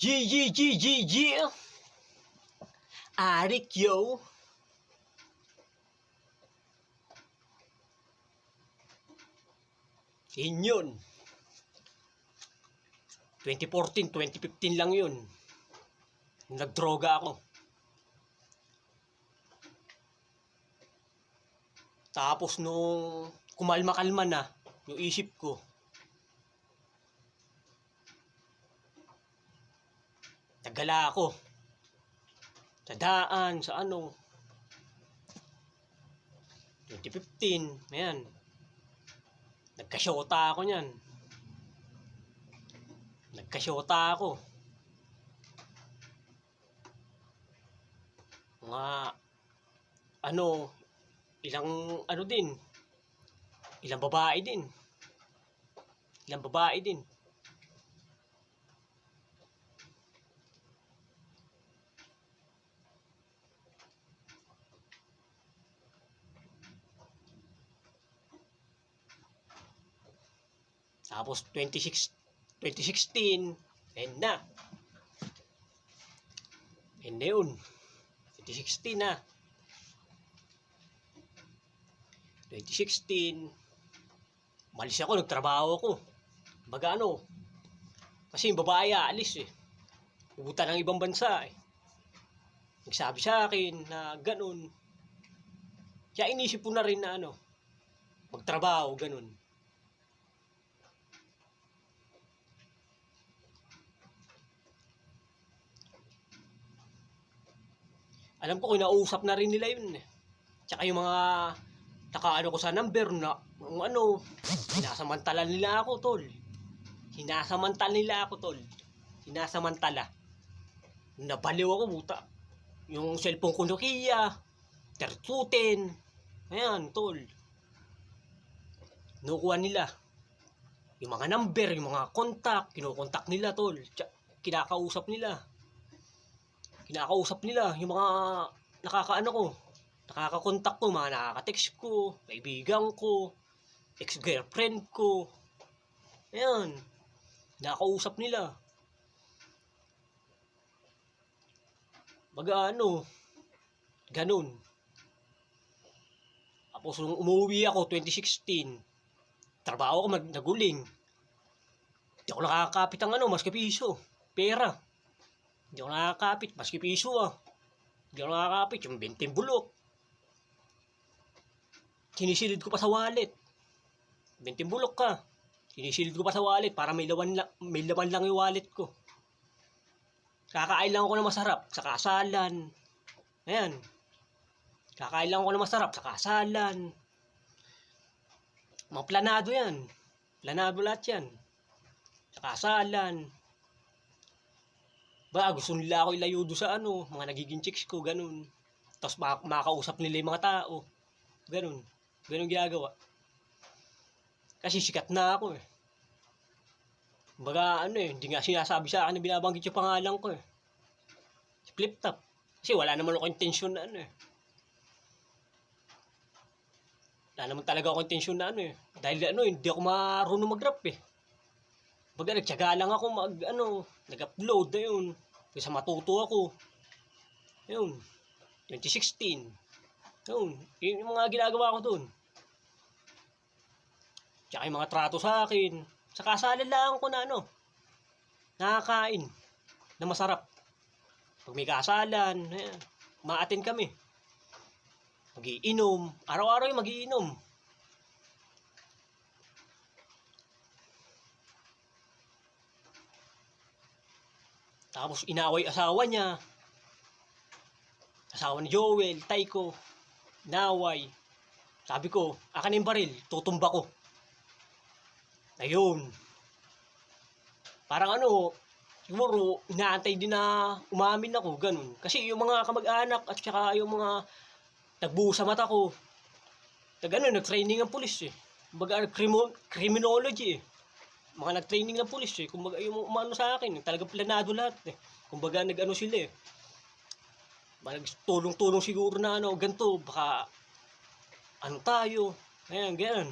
G, G, G, G, G. Arik, yo. Yun yun. 2014, 2015 lang yun. Nagdroga ako. Tapos nung kumalma-kalma na, yung isip ko, Nagala ako. Sa daan, sa ano. 2015, ayan. Nagkasyota ako niyan. Nagkasyota ako. Mga, ano, ilang, ano din, ilang babae din. Ilang babae din. Tapos 26, 2016, end na. End na yun. 2016 na. 2016, malis ako, nagtrabaho ako. Baga ano, kasi yung babae aalis eh. Pupunta ng ibang bansa eh. Nagsabi sa akin na ganun. Kaya inisip ko na rin na ano, magtrabaho, ganun. Alam ko kinausap na rin nila yun eh. Tsaka yung mga nakaano ko sa number na kung ano, sinasamantala nila ako, tol. Sinasamantala nila ako, tol. Sinasamantala. Nabaliw ako, buta. Yung cellphone ko Nokia, 3210. Ayan, tol. Nukuha nila. Yung mga number, yung mga contact, kinukontak nila, tol. Kinakausap nila kinakausap nila yung mga nakakaano ko, nakakakontak ko, mga nakaka-text ko, kaibigan ko, ex-girlfriend ko. Ayan. Nakakausap nila. Baga ano, ganun. Tapos nung umuwi ako, 2016, trabaho ko mag naguling. Hindi ako nakakapit ang ano, mas piso, pera. Hindi ako nakakapit, maski piso ah. Hindi ako nakakapit, yung 20 bulok. Sinisilid ko pa sa wallet. 20 bulok ka. Sinisilid ko pa sa wallet para may laman, lang, may laman lang yung wallet ko. Kakain lang ako ng masarap sa kasalan. Ayan. Kakain lang ako ng masarap sa kasalan. Mga planado yan. Planado lahat yan. Sa kasalan. Ba, gusto nila ako ilayo doon sa ano, mga nagiging chicks ko, ganun. Tapos mak- makausap nila yung mga tao. Ganun. Ganun ginagawa. Kasi sikat na ako eh. Baga ano eh, hindi nga sinasabi sa akin na binabanggit yung pangalan ko eh. Flip top. Kasi wala naman ako intensyon na ano eh. Wala naman talaga ako intensyon na ano eh. Dahil ano, hindi ako marunong mag-rap eh. Baga nagtyaga lang ako mag ano, nag-upload na yun. Kasi matuto ako. Yun. 2016. Yun. Yun yung mga ginagawa ko dun. Tsaka yung mga trato sa akin. Sa kasalan lang ko na ano. Nakakain. Na masarap. Pag may kasalan, ayan, maatin kami. Magiinom. Araw-araw yung magiinom. Tapos inaway asawa niya. Asawa ni Joel, Taiko, inaway. Sabi ko, akan yung baril, tutumba ko. Ayun. Parang ano, siguro inaantay din na umamin ako, ganun. Kasi yung mga kamag-anak at saka yung mga nagbuo sa mata ko, nag ano, nag-training ang pulis eh. Crimo- criminology eh mga nag-training ng pulis eh. Kumbaga yung umano sa akin, talagang planado lahat eh. Kumbaga nag-ano sila eh. Tulong-tulong siguro na ano, ganito, baka ano tayo. Ayan, ganyan.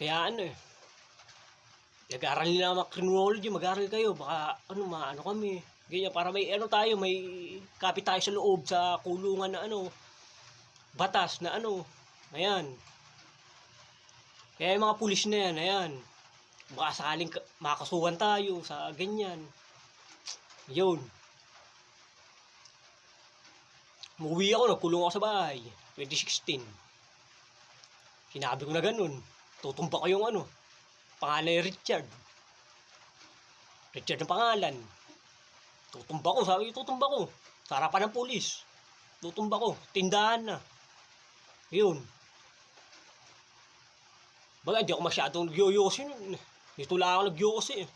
Kaya ano eh. Nag-aaral nila mga criminology, mag-aaral kayo. Baka ano, maano kami. Ganyan, para may ano tayo, may kapit tayo sa loob sa kulungan na ano, batas na ano. Ayan. Kaya yung mga pulis na yan, ayan. Baka sakaling ka- makasuhan tayo sa ganyan. Yun. Umuwi ako, nagkulong ako sa bahay. 2016. Sinabi ko na ganun. Tutumba ko yung ano. Pangalan ni Richard. Richard ang pangalan. Tutumba ko, sabi ko, tutumba ko. Sa ng pulis. Tutumba ko. Tindahan na. Yun. Baga, hindi ako masyadong nagyoyosi nun. Dito lang ako nagyoyosi eh.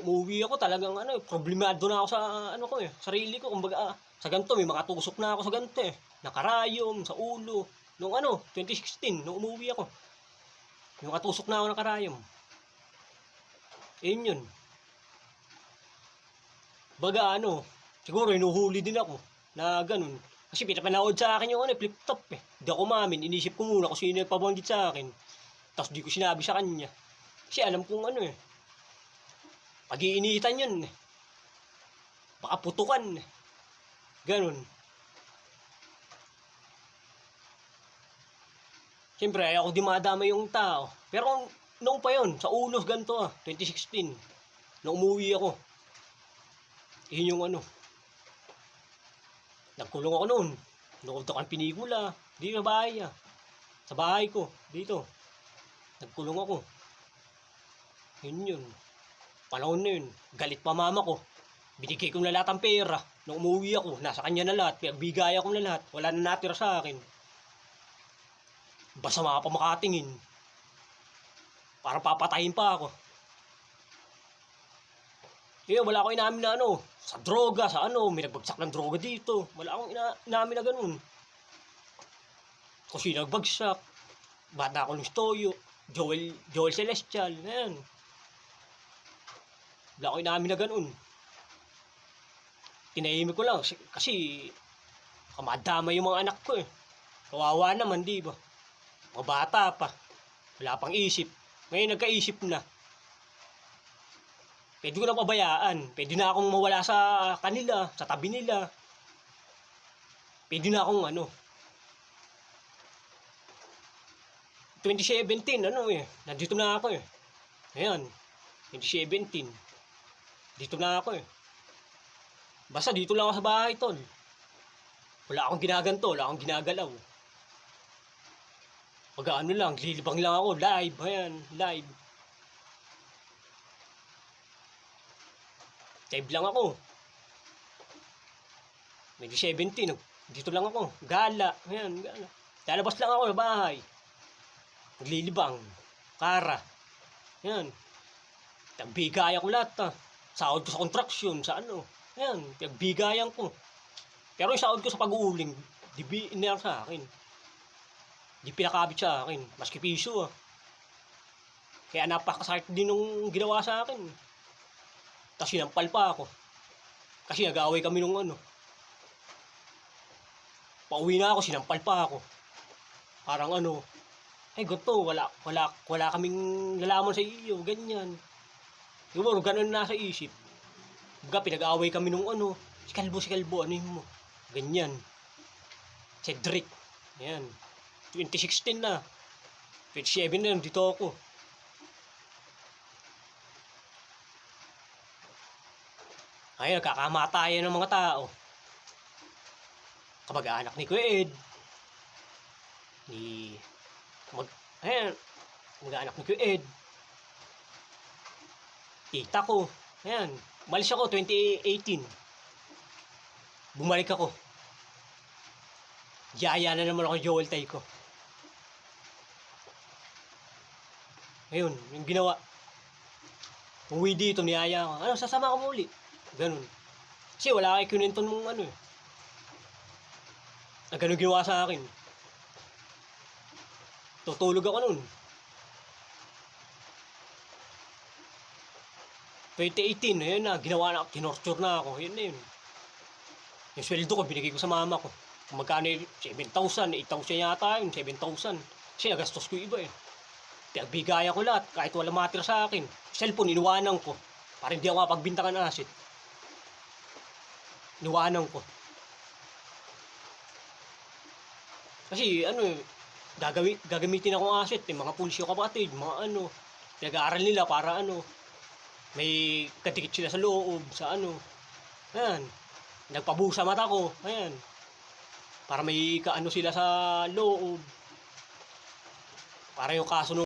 Umuwi ako talagang ano, eh, problemado na ako sa ano ko eh, sarili ko. Kumbaga, sa ganito may mga tusok na ako sa ganito eh. Nakarayom, sa ulo. Nung ano, 2016, nung umuwi ako. Yung katusok na ako ng karayom. Yun yun. Baga ano, siguro inuhuli din ako na ganun. Kasi pinapanood sa akin yung ano, flip top eh. Hindi ako mamin, inisip ko muna kung sino nagpabanggit sa akin. Tapos di ko sinabi sa kanya. Kasi alam kong ano eh. Pag-iinitan yun eh. Baka putukan eh. Ganun. Siyempre, ayaw ko di madama yung tao. Pero kung noong pa yun, sa ulos ganito ah, 2016, nung umuwi ako, yun yung ano, nagkulong ako noon. Nood ako ng pinikula, di sa bahay ah. Sa bahay ko, dito. Nagkulong ako. Yun yun. Panahon na yun, galit pa mama ko. Binigay ko na lahat ng pera. Nung umuwi ako, nasa kanya na lahat. Pinagbigay ako na lahat. Wala na natira sa akin. Basta mga pa makatingin. Para papatayin pa ako. Kaya wala akong inamin na ano, sa droga, sa ano, may nagbagsak ng droga dito. Wala akong ina inamin na ganun. Sino nagbagsak, bata ako ng Stoyo, Joel, Joel Celestial, ayan. Wala akong inamin na ganun. Tinahimik ko lang kasi, kasi kamadama yung mga anak ko eh. Kawawa naman, di ba? Mga bata pa. Wala pang isip. Ngayon nagkaisip na. Pwede ko na pabayaan. Pwede na akong mawala sa kanila, sa tabi nila. Pwede na akong ano. 2017, ano eh. Nandito na ako eh. Ayan. 2017. Dito na ako eh. Basta dito lang ako sa bahay, tol. Wala akong ginaganto, wala akong ginagalaw. Pag ano lang, lilibang lang ako, live, ayan, live. Live lang ako. 2017, nag- dito lang ako, gala, ayan, gala. Lalabas lang ako sa bahay. Naglilibang, kara, ayan. Nagbigayan ko lahat, ah. Sahod ko sa construction, sa ano, ayan, nagbigayan ko. Pero yung sahod ko sa pag-uuling, di bi sa akin. Di pinakabit sa akin. Maski piso ah. Kaya napakasakit din nung ginawa sa akin. Tapos sinampal pa ako. Kasi nag-away kami nung ano. Pauwi na ako, sinampal pa ako. Parang ano, ay goto, wala, wala, wala kaming nalaman sa iyo, ganyan. Siguro, ganun na sa isip. Baga, pinag-away kami nung ano, si Kalbo, si Kalbo, ano yun mo? Ganyan. Cedric. Ayan. 2016 na. 27 na, dito ako. Ay, nagkakamatayan ng mga tao. Kamag-anak ni Kuya. Ni... Mag... Ayan. Kamag-anak ni Kuya Ed. Tita ko. Ayan. Malis ako 2018. Bumalik ako. Yaya na naman ako Joel Tay ko. Ngayon, yung ginawa. Uwi dito, niyaya ako. Ano, sasama ko muli. Ganun. Kasi wala kay kunento nung ano eh. Na ganun ginawa sa akin. Tutulog ako nun. 2018, ayun na, ginawa na, tinorture na ako, yun na yun. Yung sweldo ko, binigay ko sa mama ko. Kung magkano yun, 7,000, 8,000 yata yun, 7,000. Kasi nagastos ko iba eh. Pinagbigayan ko lahat, kahit wala matira sa akin. Cellphone, iniwanan ko. Para hindi ako mapagbintangan ng asset. Iniwanan ko. Kasi ano eh, gagawi, gagamitin akong asset eh, mga pulisyo kapatid, mga ano, pinag-aaral nila para ano, may katikit sila sa loob, sa ano. Ayan, nagpabusa mata ko, ayan. Para may kaano sila sa loob. Para yung kaso